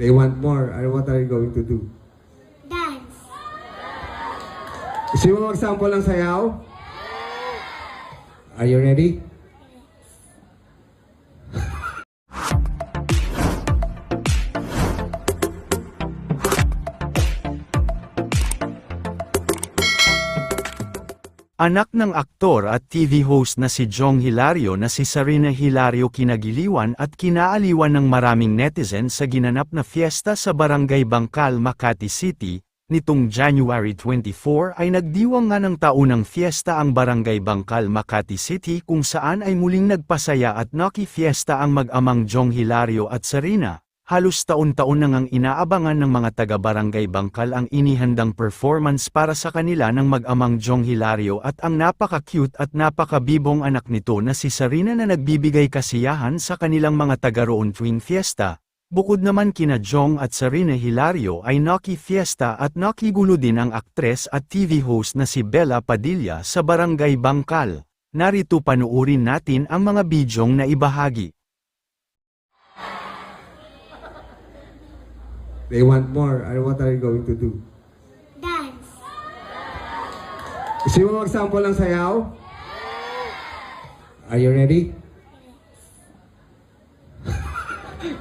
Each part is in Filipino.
They want more. Ano, what are you going to do? Dance. Gusto mo mag-sample ng sayaw? Are you ready? Anak ng aktor at TV host na si Jong Hilario na si Sarina Hilario kinagiliwan at kinaaliwan ng maraming netizen sa ginanap na fiesta sa Barangay Bangkal, Makati City, nitong January 24 ay nagdiwang nga ng taunang fiesta ang Barangay Bangkal, Makati City kung saan ay muling nagpasaya at Noki Fiesta ang mag-amang Jong Hilario at Sarina. Halos taon-taon na ngang inaabangan ng mga taga-barangay Bangkal ang inihandang performance para sa kanila ng mag-amang Jong Hilario at ang napaka-cute at napaka-bibong anak nito na si Sarina na nagbibigay kasiyahan sa kanilang mga taga-roon tuwing fiesta. Bukod naman kina Jong at Sarina Hilario ay Noki Fiesta at Noki Gulo din ang aktres at TV host na si Bella Padilla sa barangay Bangkal. Narito panuurin natin ang mga bidyong na ibahagi. They want more. Ano, what are you going to do? Dance. Gusto mo mag-sample ng sayaw? Are you ready?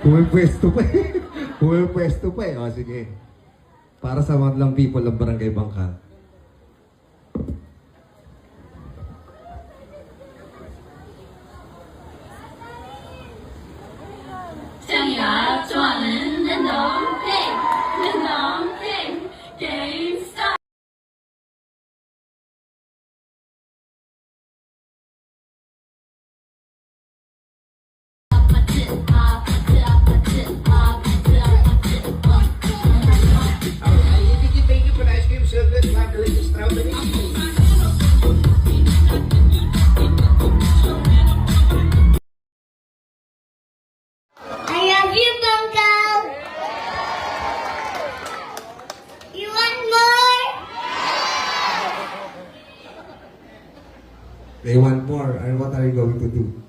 Pumipwesto pa eh. Pumipwesto pa eh. O, sige. Para sa madlang people ng Barangay Bangka. They want more. And what are you going to do?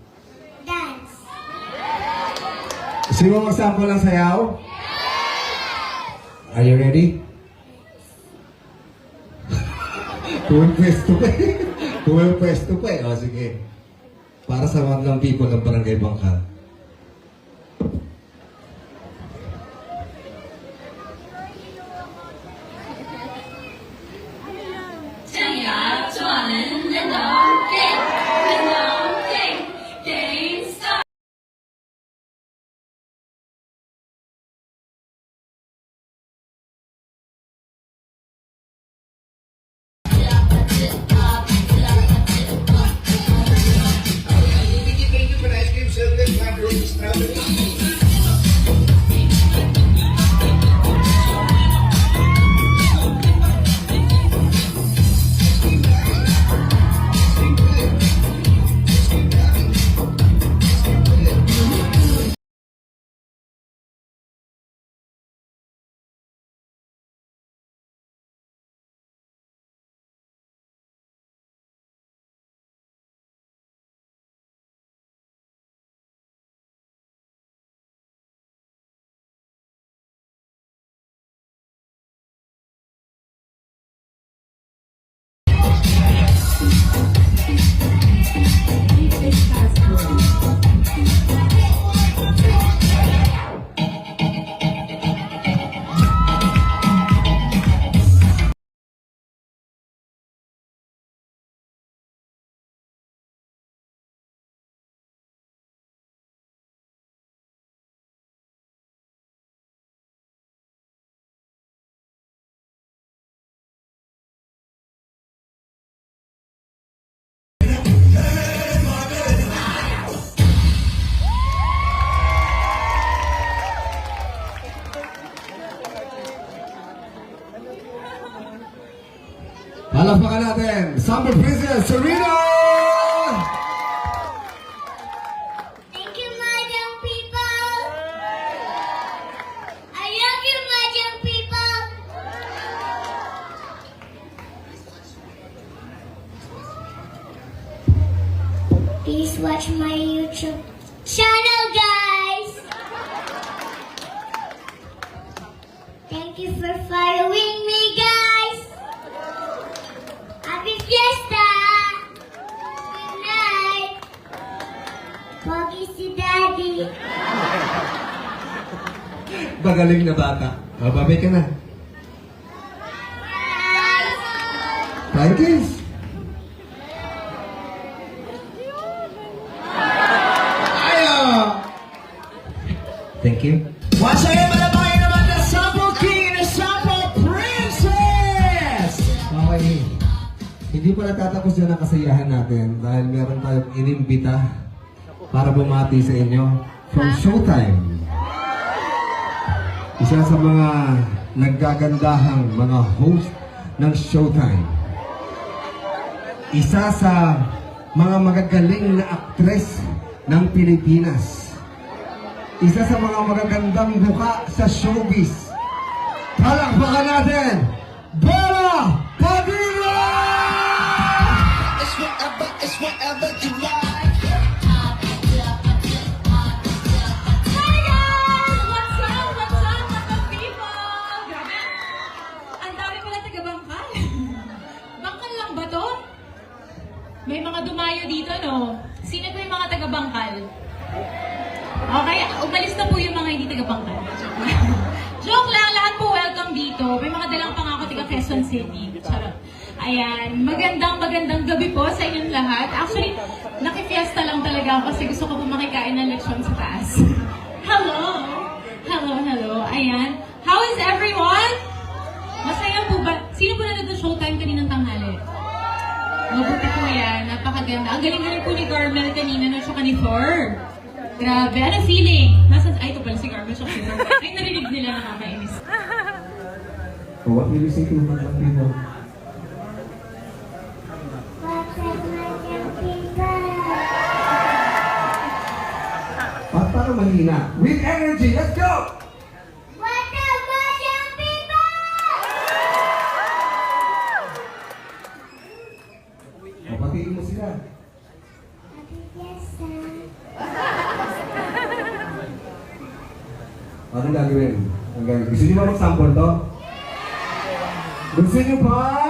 Gusto mo mag-sample ng sayaw? Are you ready? Pumipwesto pa eh. Pumipwesto pa eh. O, sige. Para sa madlang people ng Barangay Bangka. 'Palakpakan Summer Princess Serena! Thank you, my young people. I love you, my young people. Please watch my YouTube channel, guys. Thank you for following si Daddy. Magaling na bata. O, babay ka na. Kiss. Ayo! Thank you. Once again, malabay naman na Sample King and Sample Princess! Okay. Hindi pa natatapos dyan ang kasiyahan natin dahil meron tayong inimbita para bumati sa inyo from Showtime. Isa sa mga naggagandahang mga host ng Showtime. Isa sa mga magagaling na aktres ng Pilipinas. Isa sa mga magagandang buka sa showbiz. Palakpakan natin! Bella Padilla! It's whatever, it's whatever you like. May mga dumayo dito, no? Sino po yung mga taga-bangkal? Okay, umalis na po yung mga hindi taga-bangkal. Joke lang, lahat po welcome dito. May mga dalang pangako taga Quezon City. Ayan, magandang magandang gabi po sa inyong lahat. Actually, nakifiesta lang talaga ako kasi gusto ko po makikain ng lechon sa taas. hello! Hello, hello. Ayan. How is everyone? Masaya po ba? Sino po nanood ng showtime kaninang tanghali? Mabuti po yan. Napakaganda. Ang galing-galing po ni Carmel kanina na siya ni Thor. Grabe. Ano feeling? Nasaan? Ay, ito pala si Carmel siya si Thor. Ay, narinig nila nakakainis. Oh, what will you say to mga people? Pa para mahina. With energy, let's go! Anong gagawin? Ang gagawin. Gusto niyo ba mag-sample to? Gusto niyo pa?